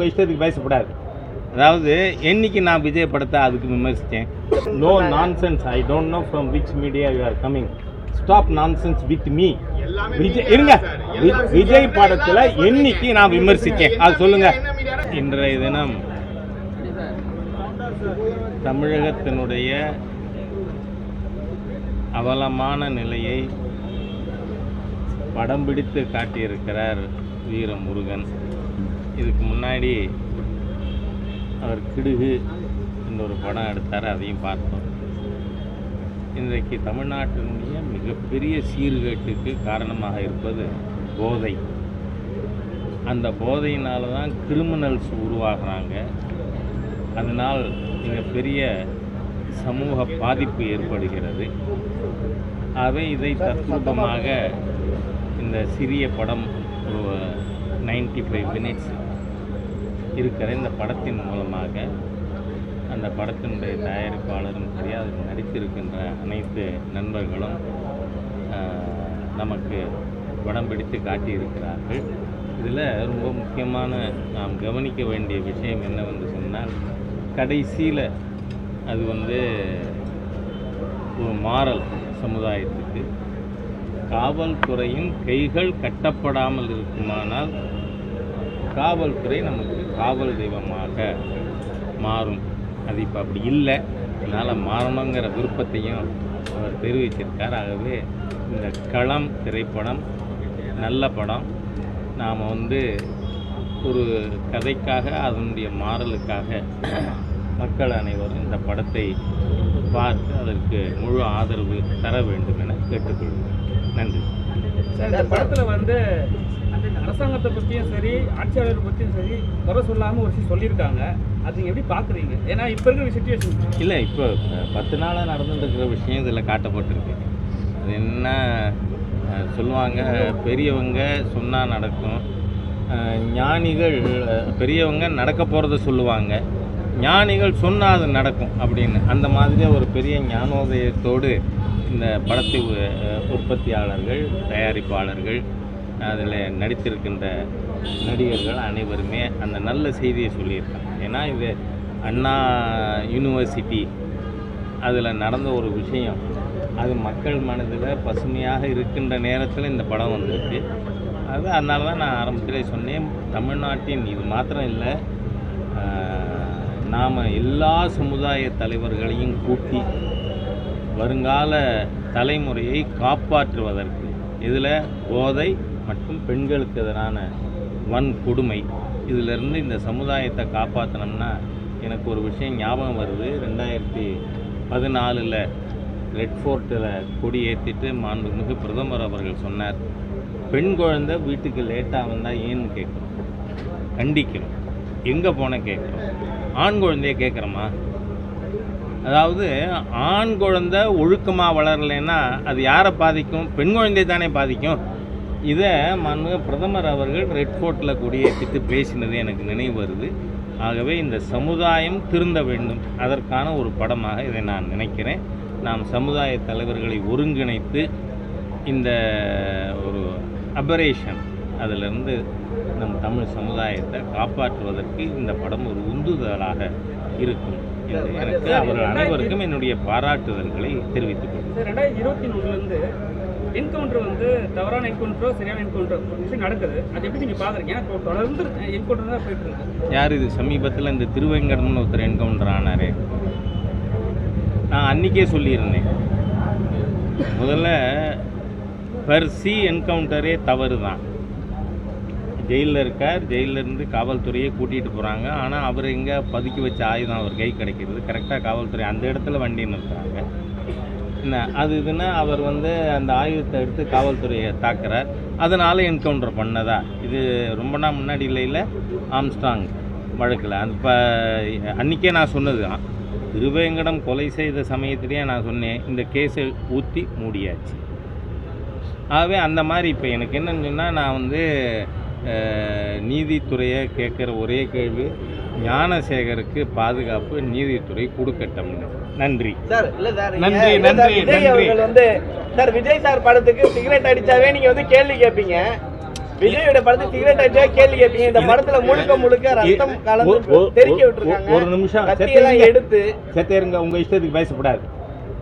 உங்கள் இஷ்டத்துக்கு பேசக்கூடாது அதாவது என்னைக்கு நான் விஜய் படத்தை அதுக்கு விமர்சித்தேன்? No nonsense I don't know from which media you are coming stop nonsense with me Vijay இருங்க. விஜய் படத்தில் என்னைக்கு நான் விமர்சித்தேன்? அது சொல்லுங்க. இன்றைய தினம் தமிழகத்தினுடைய அவலமான நிலையை படம் பிடித்து காட்டியிருக்கிறார் வீர முருகன் இதுக்கு முன்னாடி அவர் கிடுகு என்ற ஒரு படம் எடுத்தார் அதையும் பார்த்தோம். இன்றைக்கு தமிழ்நாட்டினுடைய மிகப்பெரிய சீர்கேட்டுக்கு காரணமாக இருப்பது போதை. அந்த போதையினால தான் கிரிமினல்ஸ் உருவாகிறாங்க. அதனால் மிகப்பெரிய சமூக பாதிப்பு ஏற்படுகிறது. ஆகவே இதை தத்ரூபமாக இந்த சிறிய படம் ஒரு நைன்டி ஃபைவ் மினிட்ஸ் இருக்கிற இந்த படத்தின் மூலமாக அந்த படத்தினுடைய தயாரிப்பாளரும் சரி அதில் நடித்திருக்கின்ற அனைத்து நண்பர்களும் நமக்கு படம் பிடித்து காட்டியிருக்கிறார்கள். இதில் ரொம்ப முக்கியமான நாம் கவனிக்க வேண்டிய விஷயம் என்னவென்று சொன்னால் கடைசியில் அது வந்து ஒரு மாறல் சமுதாயத்துக்கு. காவல்துறையின் கைகள் கட்டப்படாமல் இருக்குமானால் காவல்துறை நமக்கு காவல் தெய்வமாக மாறும். அது இப்போ அப்படி இல்லை. அதனால் மாறணுங்கிற விருப்பத்தையும் அவர் தெரிவிச்சிருக்கார். ஆகவே இந்த களம் திரைப்படம் நல்ல படம் நாம் வந்து ஒரு கதைக்காக அதனுடைய மாறலுக்காக மக்கள் அனைவரும் இந்த படத்தை பார்த்து அதற்கு முழு ஆதரவு தர வேண்டும் என கேட்டுக்கொள்கிறேன். நன்றி. இந்த படத்தில் வந்து அரசாங்கத்தை பற்றியும் சரி ஆட்சியாளர் பற்றியும் சரி குறை சொல்லாமல் ஒரு விஷயம் சொல்லியிருக்காங்க. அது எப்படி பார்க்குறீங்க ஏன்னா இப்போ இருக்கிற சுச்சுவேஷன் இல்லை இப்போ பத்து நாளாக நடந்துட்டு இருக்கிற விஷயம் இதில் காட்டப்பட்டிருக்கு. அது என்ன சொல்லுவாங்க பெரியவங்க சொன்னால் நடக்கும். ஞானிகள் பெரியவங்க நடக்க போகிறத சொல்லுவாங்க. ஞானிகள் சொன்னால் அது நடக்கும் அப்படின்னு. அந்த மாதிரி ஒரு பெரிய ஞானோதயத்தோடு இந்த படத்தை உ- உற்பத்தியாளர்கள் தயாரிப்பாளர்கள் அதில் நடித்திருக்கின்ற நடிகர்கள் அனைவருமே அந்த நல்ல செய்தியை சொல்லியிருக்காங்க. ஏன்னா இது அண்ணா யூனிவர்சிட்டி அதில் நடந்த ஒரு விஷயம். அது மக்கள் மனதில் பசுமையாக இருக்கின்ற நேரத்தில் இந்த படம் வந்திருக்கு. அது அதனால தான் நான் ஆரம்பத்திலே சொன்னேன் தமிழ்நாட்டின் இது மாத்திரம் இல்லை நாம் எல்லா சமுதாய தலைவர்களையும் கூட்டி வருங்கால தலைமுறையை காப்பாற்றுவதற்கு இதில் போதை மற்றும் பெண்களுக்கு எதிரான வன்கொடுமை. இதிலிருந்து இந்த சமுதாயத்தை காப்பாற்றணும்னா எனக்கு ஒரு விஷயம் ஞாபகம் வருது. ரெண்டாயிரத்தி பதினாலில் ரெட் ஃபோர்ட்டில் கொடி ஏற்றிட்டு மாண்புமிகு பிரதமர் அவர்கள் சொன்னார் பெண் குழந்தை வீட்டுக்கு லேட்டாக வந்தால் ஏன்னு கேட்குறோம்? கண்டிக்கிறோம். எங்கே போன கேட்குறோம்? ஆண் குழந்தைய கேட்குறோமா? அதாவது ஆண் குழந்தை ஒழுக்கமாக வளரலைன்னா அது யாரை பாதிக்கும்? பெண் குழந்தையை தானே பாதிக்கும்? இதை மன்மிகு பிரதமர் அவர்கள் ரெட் கோட்டில் கொடியேற்றிட்டு பேசினது எனக்கு நினைவு வருது. ஆகவே இந்த சமுதாயம் திருந்த வேண்டும். அதற்கான ஒரு படமாக இதை நான் நினைக்கிறேன். நாம் சமுதாய தலைவர்களை ஒருங்கிணைத்து இந்த ஒரு அபரேஷன் அதிலிருந்து நம் தமிழ் சமுதாயத்தை காப்பாற்றுவதற்கு இந்த படம் ஒரு உந்துதலாக இருக்கும் என்று எனக்கு அவர்கள் அனைவருக்கும் என்னுடைய பாராட்டுதல்களை தெரிவித்துக் கொள்கிறேன். இருபத்தி மூணுல இருந்து என்கவுண்டர் வந்து தவறான என்கவுண்டரோ சரியான என்கவுண்டர் விஷயம் நடக்குது. அது எப்படி நீங்க பாக்குறீங்க? ஏன்னா இப்போ தொடர்ந்து என்கவுண்டர் தான் போயிட்டு இருக்கு. யார் இது? சமீபத்தில் இந்த திருவேங்கடம்னு ஒருத்தர் என்கவுண்டர் ஆனாரே. நான் அன்றைக்கே சொல்லியிருந்தேன். முதல்ல பர்சி என்கவுண்டரே தவறு தான் ஜெயிலில் இருக்கார். ஜெயிலிருந்து இருந்து காவல்துறையை கூட்டிகிட்டு போகிறாங்க ஆனால் அவர் இங்கே பதுக்கி வச்ச ஆயுதம் அவர் கை கிடைக்கிறது. கரெக்டாக காவல்துறை அந்த இடத்துல வண்டி நிறுத்துகிறாங்க என்ன? அது இதுன்னா அவர் வந்து அந்த ஆயுதத்தை எடுத்து காவல்துறையை தாக்குறார். அதனால் என்கவுண்டர் பண்ணதா? இது ரொம்ப நாள் முன்னாடி இல்லை ஆம்ஸ்டாங் வழக்கில். அந்த இப்போ அன்றைக்கே நான் சொன்னது தான். திருவேங்கடம் கொலை செய்த சமயத்திலேயே நான் சொன்னேன் இந்த கேஸை ஊற்றி மூடியாச்சு. ஆகவே அந்த மாதிரி இப்போ எனக்கு என்னன்னு சொன்னால் நான் வந்து நீதித்துறையை கேட்குற ஒரே கேள்வி ஞானசேகருக்கு பாதுகாப்பு நீதித்துறை கொடுக்கட்டும்னு நன்றி. சார் இல்ல சார் நன்றி, நன்றி, விஜய். அவர்கள் வந்து சார் விஜய் சார் படத்துக்கு சிகரெட் அடிச்சாவே நீங்க வந்து கேள்வி கேட்பீங்க விஜயோட படத்தை சிகரெட் அடிச்சா கேள்வி கேட்பீங்க இந்த படத்துல முழுக்க முழுக்க ரத்தம் கலந்து ஒரு- விட்டுருக்காங்க. ஒரு நிமிஷம். எடுத்து செத்தேருங்க உங்க இஷ்டத்துக்கு பேசக்கூடாது.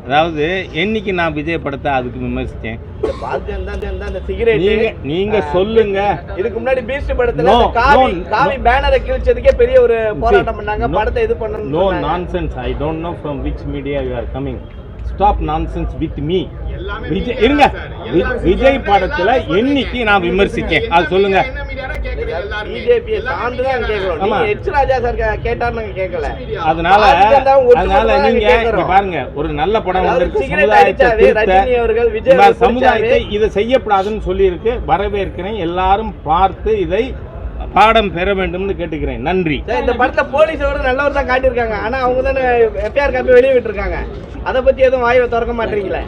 அதாவது என்னைக்கு நான் விஜய் படத்தை அதுக்கு விமர்சித்தேன்? நீங்க நீங்க சொல்லுங்க. இதுக்கு முன்னாடி பீஸ்ட் படத்துல காவி காவி. பேனரை கிழிச்சதுக்கே பெரிய ஒரு போராட்டம் பண்ணாங்க. படத்தை இது பண்ணணும் no nonsense I don't know from which media you are coming stop nonsense with me Vijay இருங்க. விஜய் படத்துல என்னைக்கு நான் விமர்சித்தேன்? அது சொல்லுங்க. பிஜேபி சார்ந்து தான் கேட்கிறோம் ஆமா. நீங்க எச் ராஜா சார் கேட்டாருன்னு நாங்க கேட்கல அதனால நாங்க பாருங்க ஒரு நல்ல படம் சமுதாயத்தை சமுதாயத்தை இதை செய்யக்கூடாதுன்னு சொல்லியிருக்கு. வரவேற்கிறேன். எல்லாரும் பார்த்து இதை பாடம் பெற வேண்டும்னு கேட்டுக்கிறேன். நன்றி. இந்த படத்துல போலீஸோட நல்லவர் தான் காட்டியிருக்காங்க. ஆனா அவங்க தானே எஃப்ஐஆர் காப்பி வெளியே விட்டுருக்காங்க அதை பத்தி எதுவும் வாயை திறக்க மாட்டீங்களே?